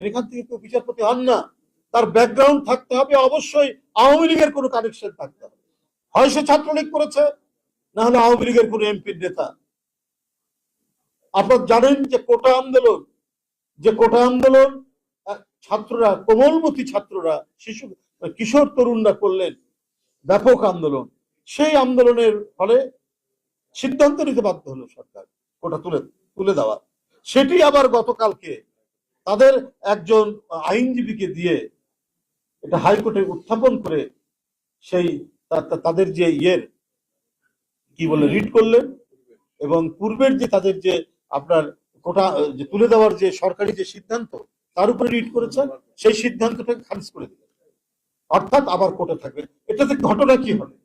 এখান থেকে কেউ বিচারপতি হন না। তার ব্যাকগ্রাউন্ড থাকতে হবে, অবশ্যই আওয়ামী লীগের কোনো কানেকশন থাকতে হবে। হয় সে ছাত্রলীগ করেছে, না হলে আওয়ামী লীগের কোনো এমপির নেতা। আপনারা জানেন যে কোটা আন্দোলন, যে কোটা আন্দোলন ছাত্ররা, কোমলমতি ছাত্ররা, শিশু, কিশোর তরুণরা করলেন ব্যাপক আন্দোলন। সেই আন্দোলনের ফলে সিদ্ধান্ত নিতে বাধ্য হলো সরকার, কোটা তুলে তুলে দেওয়া। সেটি আবার গতকালকে তাদের একজন আইনজীবীকে দিয়ে এটা হাইকোর্টে উত্থাপন করে সেই তাদের যে ইয়ের কি বলে রিড করলেন এবং পূর্বের যে তাদের যে আপনার কোটা, যে তুলে দেওয়ার যে সরকারি যে সিদ্ধান্ত, তার উপরে রিড করেছেন, সেই সিদ্ধান্তটাকে খারিজ করে দিলেন। অর্থাৎ আবার কোটা থাকবে এটাতে ঘটনা কি হবে?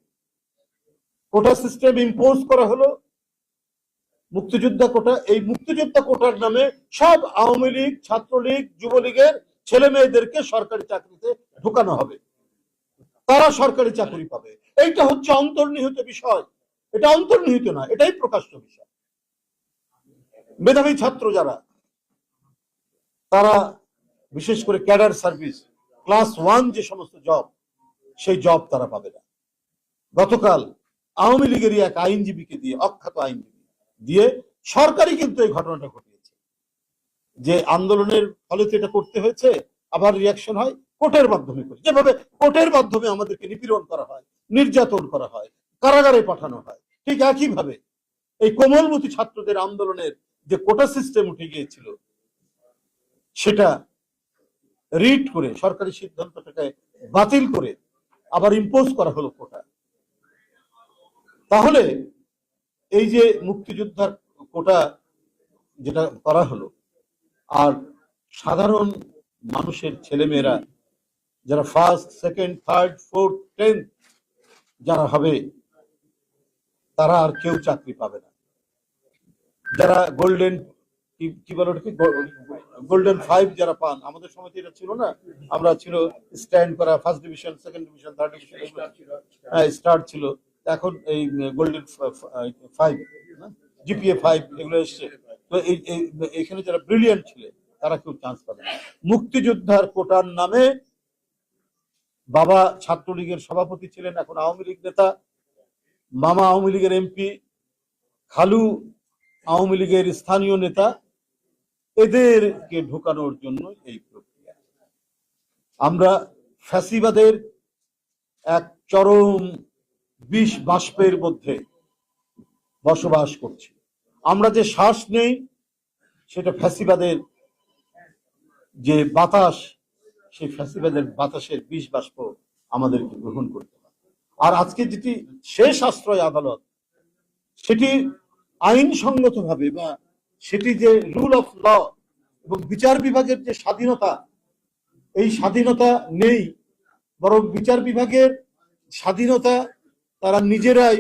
কোটা সিস্টেম ইম্পোজ করা হলো মুক্তিযোদ্ধা কোটা, এই মুক্তিযোদ্ধা কোটার নামে সব আওয়ামী লীগ, ছাত্রলীগ, যুবলীগের ছেলে মেয়েদেরকে সরকারি চাকরিতে ঢুকানো হবে। তারা সরকারি চাকরি পাবে। এইটা হচ্ছে অন্তর্নিহিত বিষয়। এটা অন্তর্নিহিত না, এটাই প্রকাশ্য বিষয়। মেধাবী ছাত্র যারা, তারা বিশেষ করে ক্যাডার সার্ভিস, ক্লাস ওয়ান যে সমস্ত জব, সেই জব তারা পাবে না। গতকাল আওয়ামী লীগেরই এক আইনজীবীকে দিয়ে, অখ্যাত আইনজীবী দিয়ে সরকারই কিন্তু এই ঘটনাটা ঘটিয়েছে। যে আন্দোলনের ফলে এটা করতে হয়েছে, আবার রিয়াকশন হয় কোর্টের মাধ্যমে যেভাবে কোর্টের মাধ্যমে আমাদেরকে নিপীড়ন করা হয়, নির্যাতন করা হয়, কারাগারে পাঠানো হয়, ঠিক একইভাবে এই কোমলমতি ছাত্রদের আন্দোলনের যে কোটা সিস্টেম উঠে গিয়েছিল, সেটা রিড করে, সরকারি সিদ্ধান্তটাকে বাতিল করে আবার ইম্পোজ করা হলো কোটা। তাহলে এই যে মুক্তিযোদ্ধার কোটা যেটা করা হলো আর সাধারণ মানুষের ছেলেমেয়েরা যারা first second third fourth tenth যারা হবে তারা আর কেউ চাকরি পাবে না। যারা গোল্ডেন কি বলে ওটাকে? গোল্ডেন ফাইভ যারা পান আমাদের সময় তো এটা ছিল না? আমরা ছিল স্ট্যান্ড করা first division second division third division হ্যাঁ স্টার ছিল। এখন এই গোল্ডেন ফাইভ জিপিএ ফাইভ এগুলো এসছে। তো এখানে যারা ব্রিলিয়ান্ট ছিলেন তারা কেউ চান্স পাবে মুক্তিযোদ্ধার কোটার নামে বাবা ছাত্রলীগের সভাপতি ছিলেন এখন আওয়ামী লীগ নেতা, মামা আওয়ামী লীগের এমপি, খালু আওয়ামী লীগের স্থানীয় নেতা। এদেরকে ঢোকানোর জন্য এই প্রক্রিয়া। আমরা ফ্যাসিবাদের এক চরম বিষ বাষ্পের মধ্যে বসবাস করছি। আমরা যে শ্বাস নেই, সেটা ফ্যাসিবাদের যে বাতাস, সেই ফ্যাসিবাদের বাতাসের বিষ বাষ্প আমাদেরকে গ্রহণ করতে হবে। আর আজকে যেটি শেষ আশ্রয় আদালত, সেটি আইনসঙ্গত ভাবে বা সেটি যে রুল অফ ল এবং বিচার বিভাগের যে স্বাধীনতা, এই স্বাধীনতা নেই, বরং বিচার বিভাগের স্বাধীনতা তারা নিজেরাই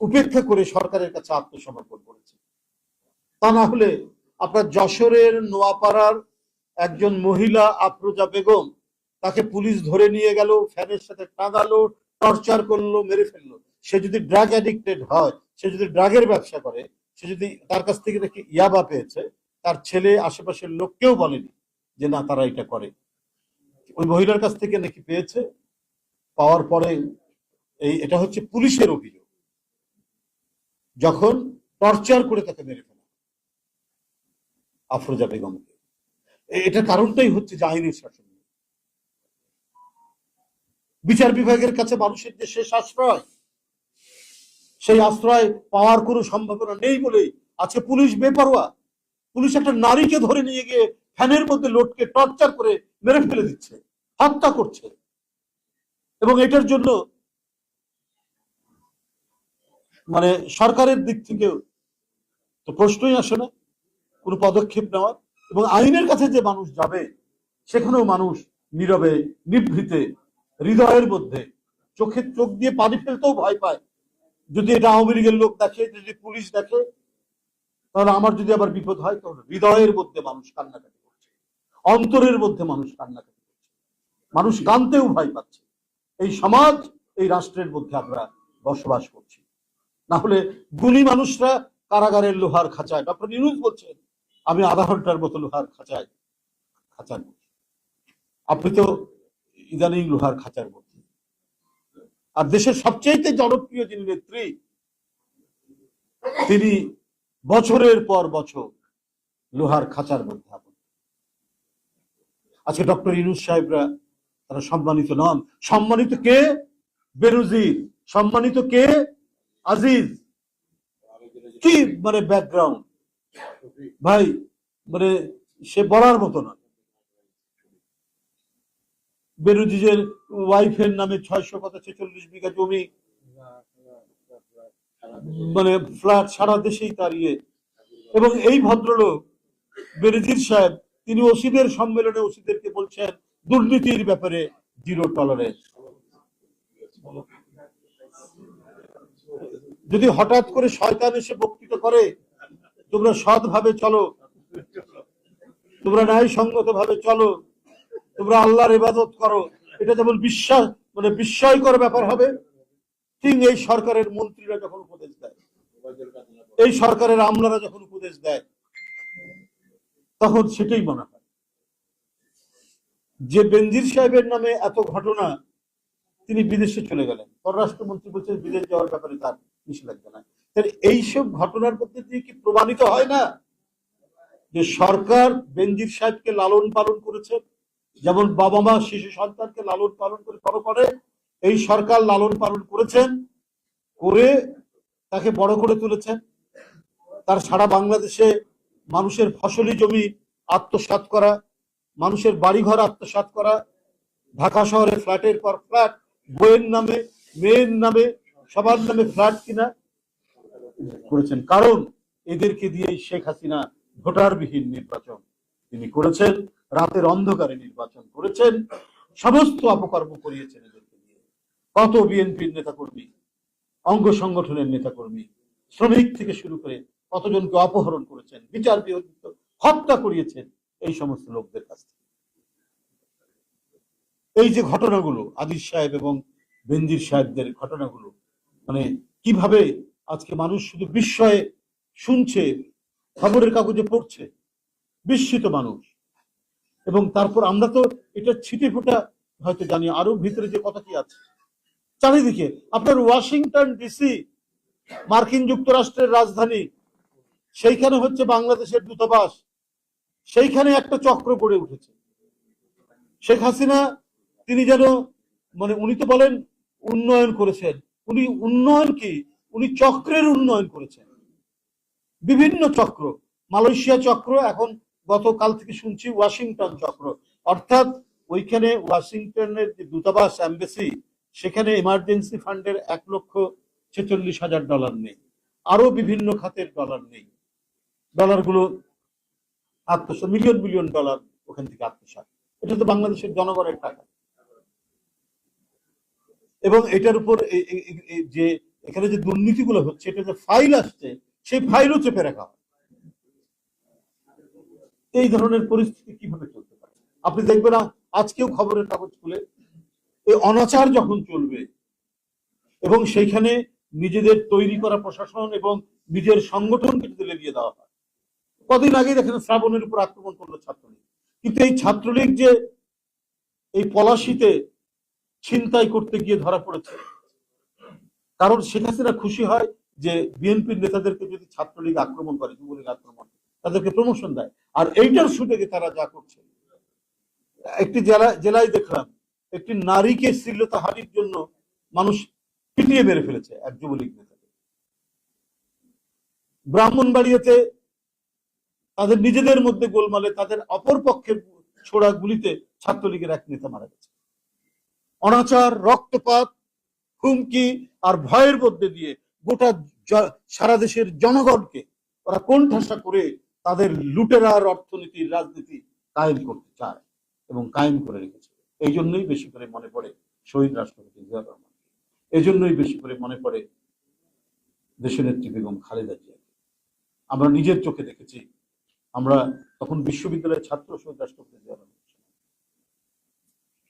উপেক্ষা করে সরকারের কাছে আত্মসমর্পণ করেছে। তা না হলে আপনার যশোরের নোয়াপাড়ার একজন মহিলা আফরোজা বেগম তাকে পুলিশ ধরে নিয়ে গেল, ফ্যানের সাথে টাঙালো, টর্চার করল, মেরে ফেলল। সে যদি ড্রাগ অ্যাডিক্টেড হয়, সে যদি ড্রাগের ব্যবসা করে, সে যদি তার কাছ থেকে নাকি ইয়াবা পেয়েছে, তার ছেলে আশেপাশের লোককেও বলেনি যে না, তারা এটা করে। ওই মহিলার কাছ থেকে নাকি পেয়েছে। পাওয়ার পরে এই, এটা হচ্ছে পুলিশের অভিযোগ। যখন টর্চার করে তাকে মেরে ফেলা আফরোজা বেগমকে। এ- এটার কারণটাই হচ্ছে যে আইনের শাসন। বিচার বিভাগের কাছে মানুষের যে শেষ আশ্রয়, সেই আশ্রয় পাওয়ার কোনো সম্ভাবনা নেই বলেই আছে পুলিশ বেপরোয়া। পুলিশ একটা নারীকে ধরে নিয়ে গিয়ে ফ্যানের মধ্যে লোটকে টর্চার করে মেরে ফেলে দিচ্ছে, হত্যা করছে। এবং এটার জন্য মানে সরকারের দিক থেকেও তো প্রশ্নই আসে না, কোনো পদক্ষেপ নেওয়ার। এবং আইনের কাছে যে মানুষ যাবে, সেখানেও মানুষ নীরবে, নিভৃতে, হৃদয়ের মধ্যে, চোখে চোখ দিয়ে পানি ফেলতেও ভয় পায়। যদি এটা আওয়ামী লীগের লোক দেখে, যদি পুলিশ দেখে, তাহলে আমার যদি আবার বিপদ হয়, তাহলে হৃদয়ের মধ্যে মানুষ কান্নাকাটি করছে। অন্তরের মধ্যে মানুষ কান্নাকাটি করছে। মানুষ কানতেও ভয় পাচ্ছে। এই সমাজ, এই রাষ্ট্রের মধ্যে আমরা বসবাস করছি। না হলে গুণী মানুষরা কারাগারের লোহার খাঁচায়। ডক্টর নিরুজ বলছেন, আমি আধা ঘণ্টার মতো লোহার খাঁচায় খাঁচার আপনি তো ইদানিং লোহার খাঁচার মধ্যে। আর দেশের সবচেয়ে জনপ্রিয় যিনি নেত্রী, তিনি বছরের পর বছর লোহার খাঁচার মধ্যে আজকে ডক্টর ইনুস সাহেবরা তারা সম্মানিত নন। সম্মানিত কে? বেরুজির সম্মানিত কে? আজিজ, কি মানে ব্যাকগ্রাউন্ড ভাই মানে সে বলার মতো না। বেরুজিজের ওয়াইফের নামে ছয়শো কত ছেচল্লিশ বিঘা জমি মানে ফ্ল্যাট সারা দেশেই তার ইয়ে। এবং এই ভদ্রলোক বেনজির সাহেব, তিনি ওসিদের সম্মেলনে ওসিদেরকে বলছেন, দুর্নীতির ব্যাপারে জিরো টলারেন্স যদি হঠাৎ করে শয়তান এসে বক্তৃতা করে, তোমরা সৎভাবে চলো। তোমরা ন্যায়সঙ্গত ভাবে চলো। তোমরা আল্লাহর ইবাদত করো। এটা যেমন বিশ্বাস মানে বিস্ময়কর ব্যাপার হবে, ঠিক এই সরকারের মন্ত্রীরা যখন উপদেশ দেয়, এই সরকারের আমলারা যখন উপদেশ দেয়, তখন সেটাই মনে হয়। যে বেনজির সাহেবের নামে এত ঘটনা, তিনি বিদেশে চলে গেলেন। পররাষ্ট্রমন্ত্রী বলছেন, বিদেশ যাওয়ার ব্যাপারে তার নিষেধাজ্ঞা নাই তাহলে এইসব ঘটনার মধ্যে দিয়ে কি প্রমাণিত হয় না? যে সরকার বেনজির সাহেবকে লালন পালন করেছে, যেমন বাবা মা শিশু সন্তানকে লালন পালন করে বড় করে, এই সরকার লালন পালন করেছেন, করে তাকে বড় করে তুলেছেন। তার সারা বাংলাদেশে মানুষের ফসলি জমি আত্মসাৎ করা, মানুষের বাড়িঘর আত্মসাৎ করা, ঢাকা শহরে ফ্ল্যাটের পর ফ্ল্যাট, বইয়ের নামে, মেয়ের নামে সবার নামে ফ্ল্যাট কিনা করেছেন। কারণ এদেরকে দিয়ে শেখ হাসিনা ভোটারবিহীন নির্বাচন তিনি করেছেন, রাতের অন্ধকারে নির্বাচন করেছেন, সমস্ত অপকর্ম করিয়েছেন এদেরকে দিয়ে। কত বিএনপির নেতাকর্মী, অঙ্গ সংগঠনের নেতাকর্মী, শ্রমিক থেকে শুরু করে কতজনকে অপহরণ করেছেন, বিচার বিরোধিত হত্যা করিয়েছেন, এই সমস্ত লোকদের কাছ থেকে। এই যে ঘটনাগুলো আদির সাহেব এবং বেনজির সাহেবদের ঘটনাগুলো মানে কীভাবে আজকে মানুষ শুধু বিস্ময়ে শুনছে, খবরের কাগজে পড়ছে? বিস্মিত মানুষ। এবং তারপর আমরা তো এটা ছিটে ফোটা হয়তো জানি, আরও ভিতরে যে কথা কি আছে। চারিদিকে, আপনার ওয়াশিংটন ডিসি মার্কিন যুক্তরাষ্ট্রের রাজধানী, সেইখানে হচ্ছে বাংলাদেশের দূতাবাস, সেইখানে একটা চক্র গড়ে উঠেছে। শেখ হাসিনা, তিনি যেন মানে উনি তো বলেন, উন্নয়ন করেছেন। উনি উন্নয়ন কি? উনি চক্রের উন্নয়ন করেছেন। বিভিন্ন চক্র। মালয়েশিয়া চক্র, এখন গতকাল থেকে শুনছি ওয়াশিংটন চক্র। অর্থাৎ ওইখানে ওয়াশিংটনের যে দূতাবাস অ্যাম্বাসি সেখানে ইমার্জেন্সি ফান্ডের এক লক্ষ ছেচল্লিশ হাজার ডলার নেই। আরও বিভিন্ন খাতের ডলার নেই। ডলারগুলো আত্মসাৎ মিলিয়ন মিলিয়ন ডলার ওখান থেকে আত্মসাৎ। এটা তো বাংলাদেশের জনগণের টাকা। এবং এটার উপর যে এখানে যে দুর্নীতিগুলো হচ্ছে এটা যে ফাইল আসছে, সেই ফাইলও চেপে রাখা এই ধরনের পরিস্থিতি কীভাবে চলতে পারে? আপনি দেখবেন আজকেও খবরের কাগজ খুলে এই অনাচার যখন চলবে, এবং সেইখানে নিজেদের তৈরি করা প্রশাসন এবং নিজের সংগঠনকে যদি লেগিয়ে দেওয়া হয়। কদিন আগে দেখেন শ্রাবণের উপর আক্রমণ করল ছাত্রলীগ। কিন্তু এই ছাত্রলীগ যে এই পলাশিতে ছিনতাই করতে গিয়ে ধরা পড়েছে। কারণ শেখ হাসিনা খুশি হয় যে বিএনপির নেতাদেরকে যদি ছাত্রলীগ আক্রমণ করে, যুবলীগ আক্রমণ, তাদেরকে প্রমোশন দেয়। আর এইটার সুযোগে তারা যা করছে, একটি জেলা, জেলায় দেখলাম, একটি নারীকে শ্লীলতা হারির জন্য মানুষ পিটিয়ে মেরে ফেলেছে এক যুবলীগ নেতাকে। ব্রাহ্মণবাড়িয়াতে তাদের নিজেদের মধ্যে গোলমালে, তাদের অপর পক্ষের ছোড়া গুলিতে ছাত্রলীগের এক নেতা মারা গেছে। অনাচার, রক্তপাত, হুমকি আর ভয়ের মধ্যে দিয়ে গোটা সারা দেশের জনগণকে ওরা কোন ঠাসা করে তাদের লুটেরার অর্থনীতির রাজনীতি কায়েম করতে চায় এবং কায়েম করে রেখেছে। এই জন্যই বেশি করে মনে পড়ে শহীদ রাষ্ট্রপতি জিয়া রহমান। এই জন্যই বেশি করে মনে পড়ে দেশনেত্রী বেগম খালেদা জিয়া আমরা নিজের চোখে দেখেছি। আমরা তখন বিশ্ববিদ্যালয়ের ছাত্র শহীদ রাষ্ট্রপতি জিয়া রহমান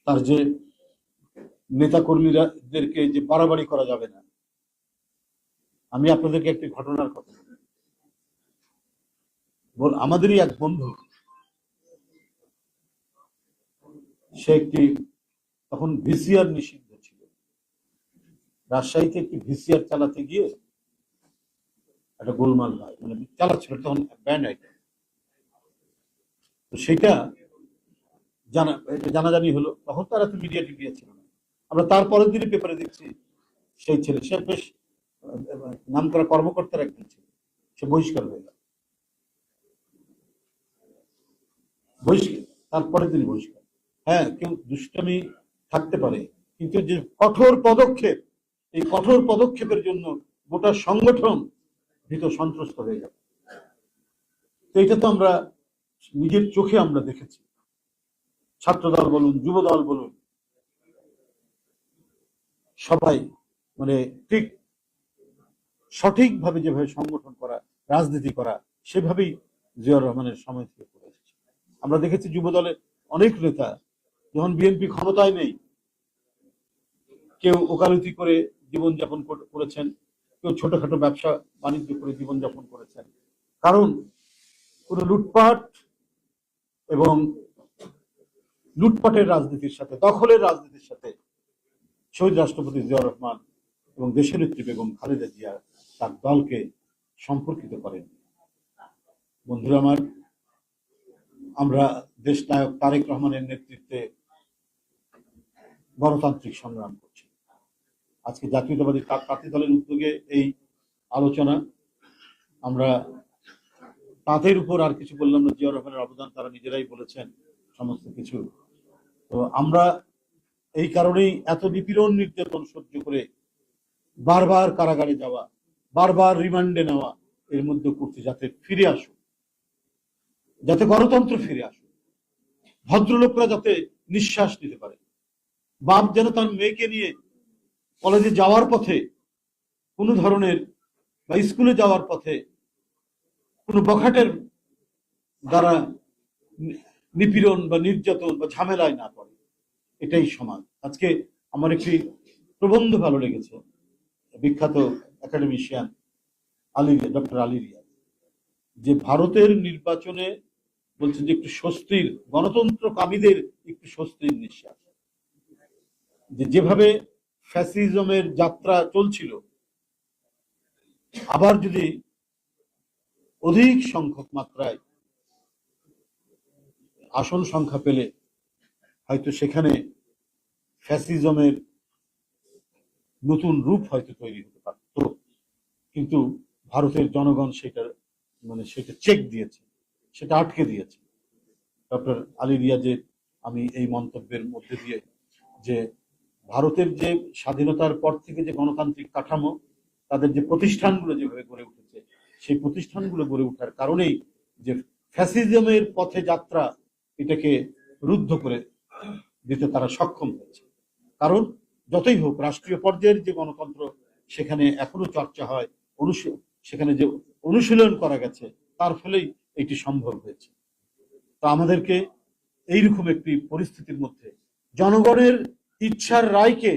তার যে নেতা কর্মীরাদেরকে যে বাড়াবাড়ি করা যাবে না। আমি আপনাদেরকে একটি ঘটনার কথা বলি। আমাদেরই এক বন্ধু, সে একটি তখন ভিসিআর নিষিদ্ধ ছিল। রাজশাহীতে একটি ভিসিআর চালাতে গিয়ে একটা গোলমাল হয় মানে চালাচ্ছিল তখন ব্যান্ড আইটেম। তো সেটা জানা, জানাজানি হলো, তখন তারা তো মিডিয়া টিডিয়া ছিল আমরা তারপরের দিনে পেপারে দেখছি সেই ছেলে, সে বেশ নাম করা কর্মকর্তার একজন ছিল। সে বহিষ্কার হয়ে গেল। বহিষ্কার, তারপরের দিন বহিষ্কার। হ্যাঁ কেউ দুষ্টামি থাকতে পারে, কিন্তু যে কঠোর পদক্ষেপ, এই কঠোর পদক্ষেপের জন্য গোটা সংগঠন ভীত সন্ত্রস্ত হয়ে গেল। তো এটা তো আমরা নিজের চোখে আমরা দেখেছি। ছাত্রদল বলুন, যুবদল বলুন সবাই মানে ঠিক সঠিকভাবে যেভাবে সংগঠন করা, রাজনীতি করা, সেভাবেই জিয়াউর রহমানের সময় থেকে করে এসেছে। আমরা দেখেছি যুবদলের অনেক নেতা যখন বিএনপি ক্ষমতায় নেই, কেউ ওকালতি করে জীবনযাপন কর- করেছেন, কেউ ছোটখাটো ব্যবসা বাণিজ্য করে জীবনযাপন করেছেন। কারণ কোনো লুটপাট এবং লুটপাটের রাজনীতির সাথে, দখলের রাজনীতির সাথে শহীদ রাষ্ট্রপতি জিয়াউর রহমান এবং দেশের নেত্রী বেগম খালেদা জিয়া তার দলকে সম্পর্কিত করেন। বন্ধুরা আমার, আমরা দেশ নায়ক তারেক রহমানের নেতৃত্বে গণতান্ত্রিক সংগ্রাম করছি। আজকে জাতীয়তাবাদী প্রার্থী দলের উদ্যোগে এই আলোচনা, আমরা তাঁতের উপর আর কিছু বললাম না জিয়া রহমানের অবদান তারা নিজেরাই বলেছেন, সমস্ত কিছু। তো আমরা এই কারণেই এত নিপীড়ন নির্যাতন সহ্য করে বারবার কারাগারে যাওয়া, বারবার রিমান্ডে নেওয়া, এর মধ্যে করতে যাতে ফিরে আসুক, যাতে গণতন্ত্র ফিরে আসুক। ভদ্রলোকরা যাতে নিঃশ্বাস নিতে পারে। বাপ যেন তার মেয়েকে নিয়ে কলেজে যাওয়ার পথে কোনো ধরনের বা স্কুলে যাওয়ার পথে কোনো বখাটের দ্বারা নিপীড়ন বা নির্যাতন বা ঝামেলায় না পড়ে। এটাই সমাজ। আজকে আমার একটি প্রবন্ধ ভালো লেগেছে। বিখ্যাত একাডেমিশিয়ান আলী ডক্টর আলী রিয়াজ যে ভারতের নির্বাচনে বলছে যে একটু স্বস্তির, গণতন্ত্র কামীদের একটু স্বস্তির নিঃশ্বাস। যে যেভাবে ফ্যাসিজমের যাত্রা চলছিল, আবার যদি অধিক সংখ্যক মাত্রায় আসন সংখ্যা পেলে হয়তো সেখানে ফ্যাসিজমের নতুন রূপ হয়তো তৈরি হতে পারত কিন্তু ভারতের জনগণ সেটা মানে সেটা চেক দিয়েছে, সেটা আটকে দিয়েছে। ডক্টর আলী রিয়াজের আমি এই মন্তব্যের মধ্যে দিয়ে যে ভারতের যে স্বাধীনতার পর থেকে যে গণতান্ত্রিক কাঠামো, তাদের যে প্রতিষ্ঠানগুলো যেভাবে গড়ে উঠেছে, সেই প্রতিষ্ঠানগুলো গড়ে ওঠার কারণেই যে ফ্যাসিজমের পথে যাত্রা এটাকে রুদ্ধ করে দিতে তারা সক্ষম হয়েছে। কারণ যতই হোক, রাষ্ট্রীয় পর্যায়ের যে গণতন্ত্র সেখানে এখনও চর্চা হয় সেখানে যে অনুশীলন করা গেছে, তার ফলেই এটি সম্ভব হয়েছে। তো আমাদেরকে এইরকম একটি পরিস্থিতির মধ্যে জনগণের ইচ্ছার রায়কে